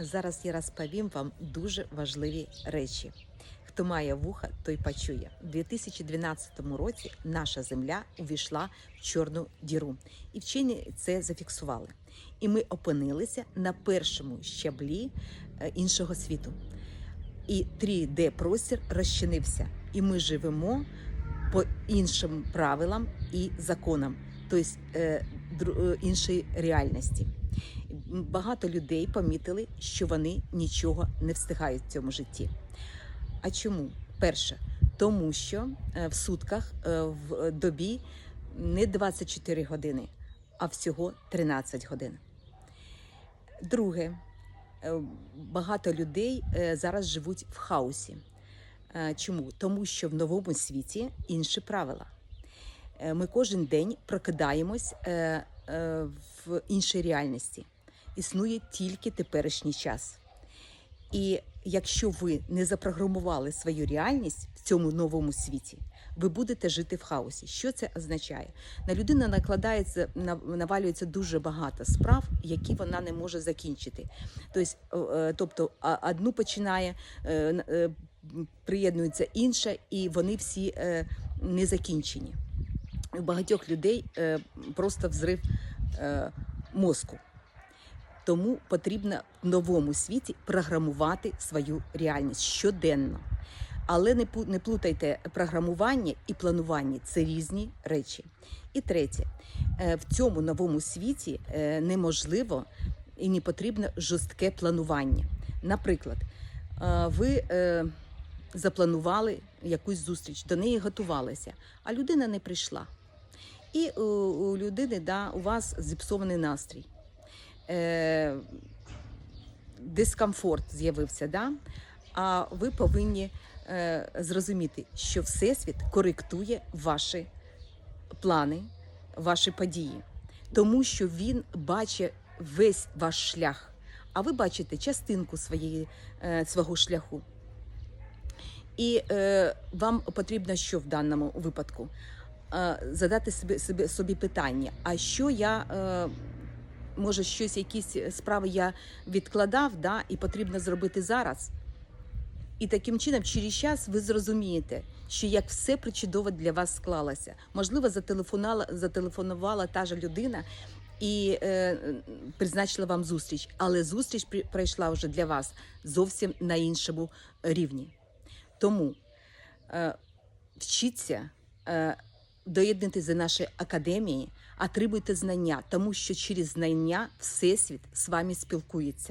Зараз я розповім вам дуже важливі речі. Хто має вуха, той почує. У 2012 році наша земля увійшла в чорну діру, і вчені це зафіксували. І ми опинилися на першому щаблі е, іншого світу. І 3D простір розчинився, і ми живемо по іншим правилам і законам, тобто е, е, іншої реальності. Багато людей помітили, що вони нічого не встигають в цьому житті. А чому? Перше, тому що е, в сутках е, в добі не 24 години, а всього 13 годин. Друге, е, багато людей зараз живуть в хаосі. Чому? Тому що в новому світі інші правила. Ми кожен день прокидаємось в іншій реальності. Існує тільки теперішній час. І якщо ви не запрограмували свою реальність в цьому новому світі, ви будете жити в хаосі. Що це означає? На людину накладається навалюється дуже багато справ, які вона не може закінчити. Тобто, е, тобто одну починає, е, е, приєднується інша, і вони всі е, не закінчені. У багатьох людей е, просто взрив е, мозку. Тому потрібно в новому світі програмувати свою реальність щоденно. Але не плутайте програмування і планування це різні речі. І третє, е, в цьому новому світі неможливо і не потрібно жорстке планування. Наприклад, ви запланували якусь зустріч, до неї готувалися, а людина не прийшла. І у, у людини да, у вас зіпсований настрій е, дискомфорт з'явився, да? а ви повинні е, зрозуміти, що Всесвіт коректує ваші плани, ваші події, тому що він бачить весь ваш шлях, а ви бачите частинку своєї, е, свого шляху. І е, вам потрібно що в даному випадку? Е, задати собі, собі, собі питання: а що я е, може щось, якісь справи я відкладав, да, і потрібно зробити зараз. І таким чином, через час ви зрозумієте, що як все причудово для вас склалося. Можливо, зателефонувала, зателефонувала та ж людина і е, призначила вам зустріч, але зустріч пройшла вже для вас зовсім на іншому рівні. Тому е, вчіться, е, доєднуйтесь до нашої академії, отримуйте знання, тому що через знання Всесвіт з вами спілкується.